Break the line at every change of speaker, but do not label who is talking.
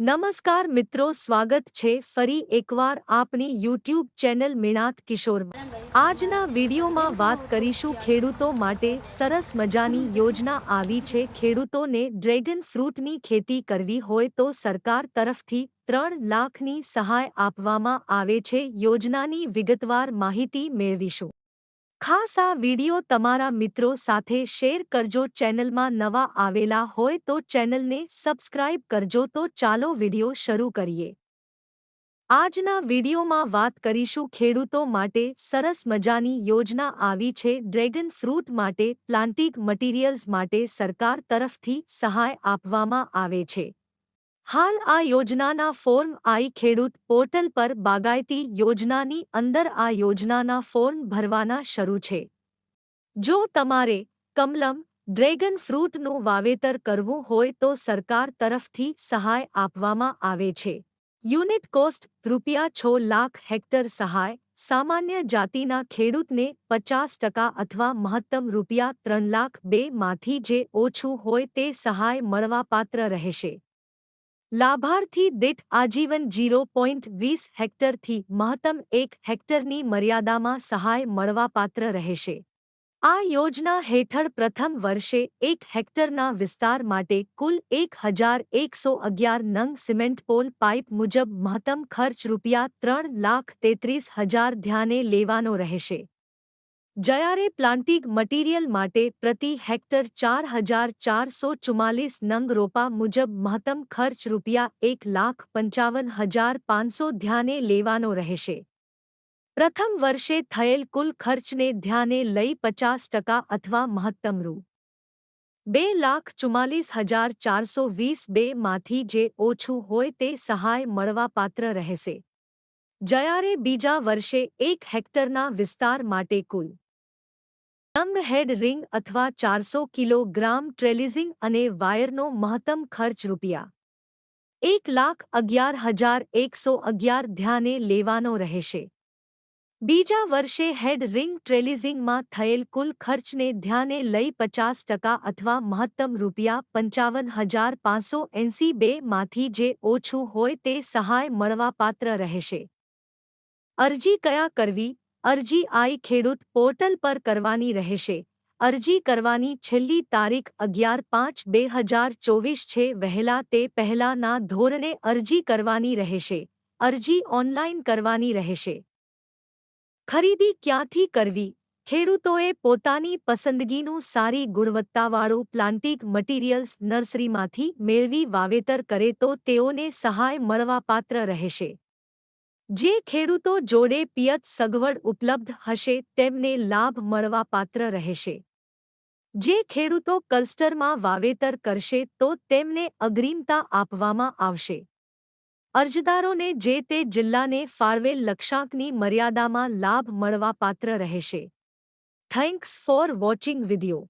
નમસ્કાર મિત્રો, સ્વાગત છે ફરી એકવાર આપની યુટ્યુબ ચેનલ મિણાત કિશોરમાં. આજના વિડીયોમાં વાત કરીશું ખેડૂતો માટે સરસ મજાની યોજના આવી છે. ખેડૂતોને ડ્રેગન ફ્રૂટની ખેતી કરવી હોય તો સરકાર તરફથી ત્રણ લાખની સહાય આપવામાં આવે છે. યોજનાની વિગતવાર માહિતી મેળવીશું. ખાસ આ વિડિયો તમારા મિત્રો સાથે શેર કરજો. ચેનલમાં નવા આવેલા હોય તો ચેનલને સબસ્ક્રાઇબ કરજો તો ચાલો વિડિયો શરૂ કરીએ. આજના વિડિયોમાં વાત કરીશું ખેડૂતો માટે સરસ મજાની યોજના આવી છે. ડ્રેગન ફ્રૂટ માટે પ્લાન્ટિક મટીરિયલ્સ માટે સરકાર તરફથી સહાય આપવામાં આવે છે. હાલ આ યોજનાના ફોર્મ આઈ ખેડૂત પોર્ટલ પર બાગાયતી યોજનાની અંદર આ યોજનાના ફોર્મ ભરવાના શરૂ છે. જો તમારે કમલમ ડ્રેગન ફ્રૂટનું વાવેતર કરવું હોય તો સરકાર તરફથી સહાય આપવામાં આવે છે. યુનિટ કોસ્ટ રૂપિયા છ લાખ હેક્ટર સહાય, સામાન્ય જાતિના ખેડૂતને પચાસ ટકા અથવા મહત્તમ રૂપિયા ત્રણ લાખ બેમાંથી જે ઓછું હોય તે સહાય મળવાપાત્ર રહેશે. લાભાર્થી દીઠ આજીવન જીરો પોઈન્ટ વીસ હેક્ટરથી મહત્તમ એક હેક્ટરની મર્યાદામાં સહાય મળવાપાત્ર રહેશે. આ યોજના હેઠળ પ્રથમ વર્ષે એક હેક્ટરના વિસ્તાર માટે કુલ એક હજાર એકસો અગિયાર નંગ સિમેન્ટ પોલ પાઇપ મુજબ મહત્તમ ખર્ચ રૂપિયા ત્રણ લાખ તેત્રીસ હજાર ધ્યાને લેવાનો રહેશે. જયારે પ્લાન્ટિક મટીરિયલ માટે પ્રતિ હેક્ટર ચાર હજાર ચારસો ચુમ્માલીસ નંગ રોપા મુજબ મહત્તમ ખર્ચ રૂપિયા એક લાખ પંચાવન હજાર પાંચસો ધ્યાને લેવાનો રહેશે. પ્રથમ વર્ષે થયેલ કુલ ખર્ચને ધ્યાને લઈ પચાસ ટકા અથવા મહત્તમ રૂ. બે લાખ ચુમ્માલીસ હજાર ચારસો વીસ બેમાંથી જે ઓછું હોય તે સહાય મળવાપાત્ર રહેશે. જયારે બીજા વર્ષે એક હેક્ટરના વિસ્તાર માટે કુલ ટંગ હેડ રિંગ અથવા ચારસો કિલોગ્રામ ટ્રેલિઝિંગ અને વાયરનો મહત્તમ ખર્ચ રૂપિયા એક લાખ અગિયાર હજાર એકસો અગિયાર ધ્યાને લેવાનો રહેશે. બીજા વર્ષે હેડ રિંગ ટ્રેલિઝિંગમાં થયેલ કુલ ખર્ચને ધ્યાને લઈ પચાસ ટકા અથવા મહત્તમ રૂપિયા પંચાવન હજાર પાંચસો એંસી બેમાંથી જે ઓછું હોય તે સહાય મળવાપાત્ર રહેશે. અરજી કયા કરવી? અરજી આઈ ખેડૂત પોર્ટલ પર કરવાની રહેશે. અરજી કરવાની છેલ્લી તારીખ અગિયાર પાંચ બે હજાર ચોવીસ છે. વહેલા તે પહેલાના ધોરણે અરજી કરવાની રહેશે. અરજી ઓનલાઇન કરવાની રહેશે. ખરીદી ક્યાંથી કરવી? ખેડૂતોએ પોતાની પસંદગીનું સારી ગુણવત્તાવાળું પ્લાન્ટિક મટીરિયલ્સ નર્સરીમાંથી મેળવી વાવેતર કરે તો તેઓને સહાય મળવાપાત્ર રહેશે. જે ખેડૂતો જોડે પિયત સગવડ ઉપલબ્ધ હશે તેમને લાભ મળવાપાત્ર રહેશે. જે ખેડૂતો ક્લસ્ટરમાં વાવેતર કરશે તો તેમને અગ્રીમતા આપવામાં આવશે. અરજદારોને જે તે જિલ્લાને ફાળવેલ લક્ષાંકની મર્યાદામાં લાભ મળવાપાત્ર રહેશે. Thanks for watching video